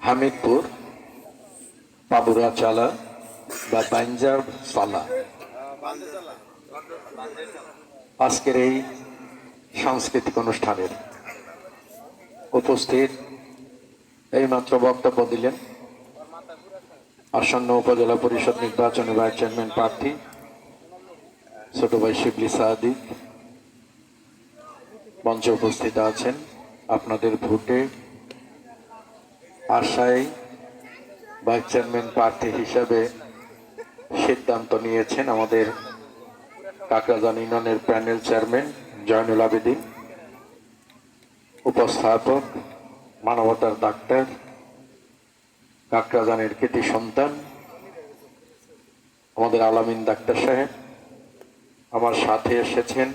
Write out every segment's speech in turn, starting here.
হামিদপুর পাবুরা চালা বা পাঞ্জাব সালা আজকের এই সাংস্কৃতিক অনুষ্ঠানের উপস্থিত এইমাত্র বক্তব্য দিলেন আসন্ন উপজেলা পরিষদ নির্বাচনে ভাইস চেয়ারম্যান প্রার্থী ছোট ভাই শিবলি সাদিক। মঞ্চে উপস্থিত আছেন আপনাদের ভোটে আশায় ভাইস চেয়ারম্যান প্রার্থী হিসাবে সিদ্ধান্ত নিয়েছেন আমাদের কাকরাজান ইউনিয়নের প্যানেল চেয়ারম্যান জয়নুল আবেদিন, উপস্থাপক মানবতার ডাক্তার কাকরাজানের কৃতি সন্তান, আমাদের আলামিন ডাক্তার সাহেব, আমার সাথে এসেছেন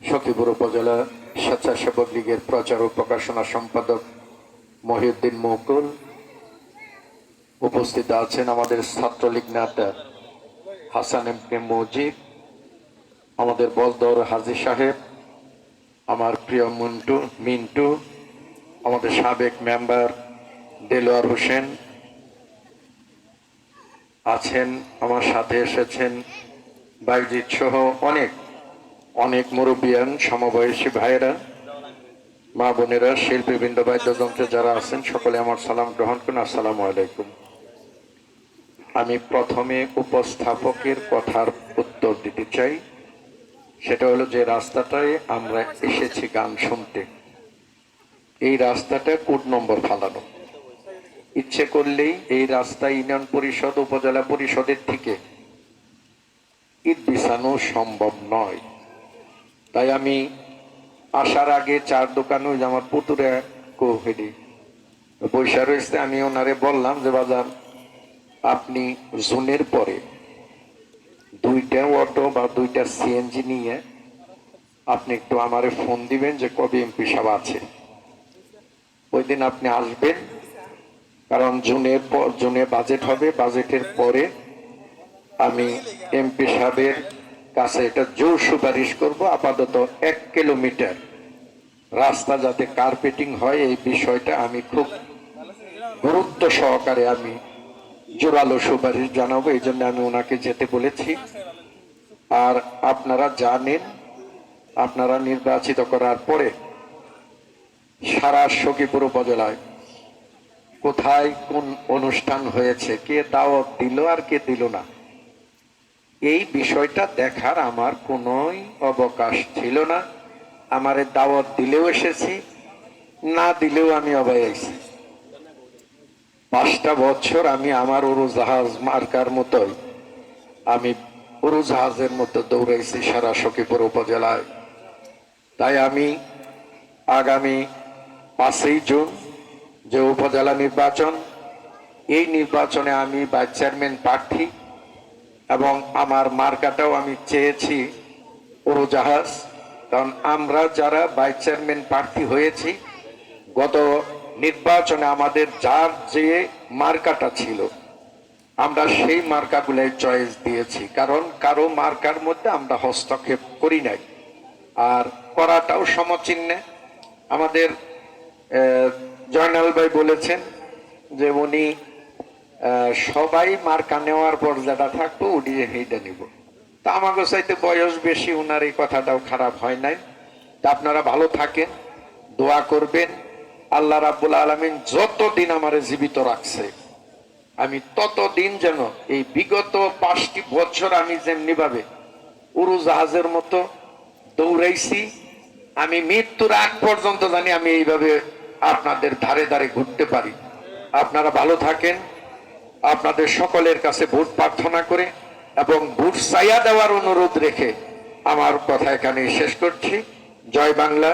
সখীপুর উপজেলা স্বেচ্ছাসেবক লীগের প্রচার ও প্রকাশনা সম্পাদক মহিউদ্দিন মকুল। উপস্থিত আছেন আমাদের ছাত্রলীগ নেতা হাসান এম কে মজিদ আমাদের বলদর হাজি সাহেব, আমার প্রিয় মুন্টু, মিন্টু, আমাদের সাবেক মেম্বার দেলোয়ার হোসেন আছেন, আমার সাথে এসেছেন বাইজিৎ সহ অনেক অনেক মুরব্বিয়ান সমবয়সী ভাইয়েরা। মা বোনেরা শিল্পী শিল্পীবৃন্দ, বাদ্যযন্ত্রে যারা আছেন, সকলে আমার সালাম গ্রহণ করুন। আসসালামু আলাইকুম। আমি প্রথমে উপস্থাপকের কথার উত্তর দিতে চাই। সেটা হলো যে রাস্তাটায় আমরা এসেছি গান শুনতে। এই রাস্তাটা কোড নম্বর ফালানো। ইচ্ছে করলেই এই রাস্তা ইউনিয়ন পরিষদ, উপজেলা পরিষদের থেকে। ঈদ বিছানো সম্ভব নয়। তাই আমি আসার আগে চার দোকানে ওই আমার পুতুরে কোহেডি বৈশা রয়েছে, আমি ওনারে বললাম যে বাজার আপনি জুনের পরে দুইটা অটো বা দুইটা সিএনজি নিয়ে আপনি একটু আমারে ফোন দিবেন যে, কবে এমপি সাহেব আছে। ওই দিন আপনি আসবেন, কারণ জুনের পর, জুনে বাজেট হবে, বাজেটের পরে আমি এমপি সাহেবের কাছে এটা জোর সুপারিশ করব, আপাতত এক কিলোমিটার। রাস্তা যাতে কার্পেটিং হয়, এই বিষয়টা আমি খুব গুরুত্ব সহকারে আমি জোরালো সুপারিশ জানাব, এই জন্য আমি ওনাকে যেতে বলেছি। আর আপনারা জানেন, আপনারা নির্বাচিত করার পরে সারা সখীপুর উপজেলায় কোথায় কোন অনুষ্ঠান হয়েছে, কে দাওয়াত দিল আর কে দিল না, এই বিষয়টা দেখার আমার কোনোই অবকাশ ছিল না। আমারে দাওয়াত দিলেও এসেছি, না দিলেও আমি অবাই আইছি। পাঁচটা বছর আমি আমার উড়োজাহাজ মার্কার মতোই, আমি উড়োজাহাজের মতো দৌড়াইছি সারা সখীপুর উপজেলায়। তাই আমি আগামী পাঁচই জুন যে উপজেলা নির্বাচন, এই নির্বাচনে আমি ভাইস চেয়ারম্যান প্রার্থী এবং আমার মার্কাটাও আমি চেয়েছি উড়োজাহাজ কারণ আমরা যারা ভাইস চেয়ারম্যান প্রার্থী হয়েছি, গত নির্বাচনে আমাদের যার যে মার্কাটা ছিল, আমরা সেই মার্কাগুলাই চয়েস দিয়েছি। কারণ কারও মার্কার মধ্যে আমরা হস্তক্ষেপ করি নাই। আর করাটাও সমচিহ্নে আমাদের জয়নাল ভাই বলেছেন যে উনি সবাই মার্কা নেওয়ার পর যেটা থাকব উড়িয়ে হেঁটে নিব। তা আমাকে চাইতে বয়স বেশি, উনার এই কথাটাও খারাপ হয় নাই। তা আপনারা ভালো থাকেন, দোয়া করবেন। আল্লাহ রাব্বুল আলমিন যতদিন আমারে জীবিত রাখছে, আমি ততদিন যেন এই বিগত পাঁচটি বছর আমি যেমনি ভাবে উড়োজাহাজের মতো দৌড়াইছি, আমি মৃত্যুর আগ পর্যন্ত জানি আমি এইভাবে আপনাদের ধারে ধারে ঘুরতে পারি। আপনারা ভালো থাকেন, আপনাদের সকলের কাছে ভোট প্রার্থনা করে এবং বুট সাইয়া দেওয়ার অনুরোধ রেখে আমার কথা এখানে শেষ করছি। জয় বাংলা,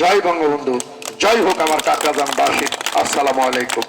জয় বঙ্গবন্ধু, জয় হোক আমার কাকাজানবাসী আসসালামু আলাইকুম।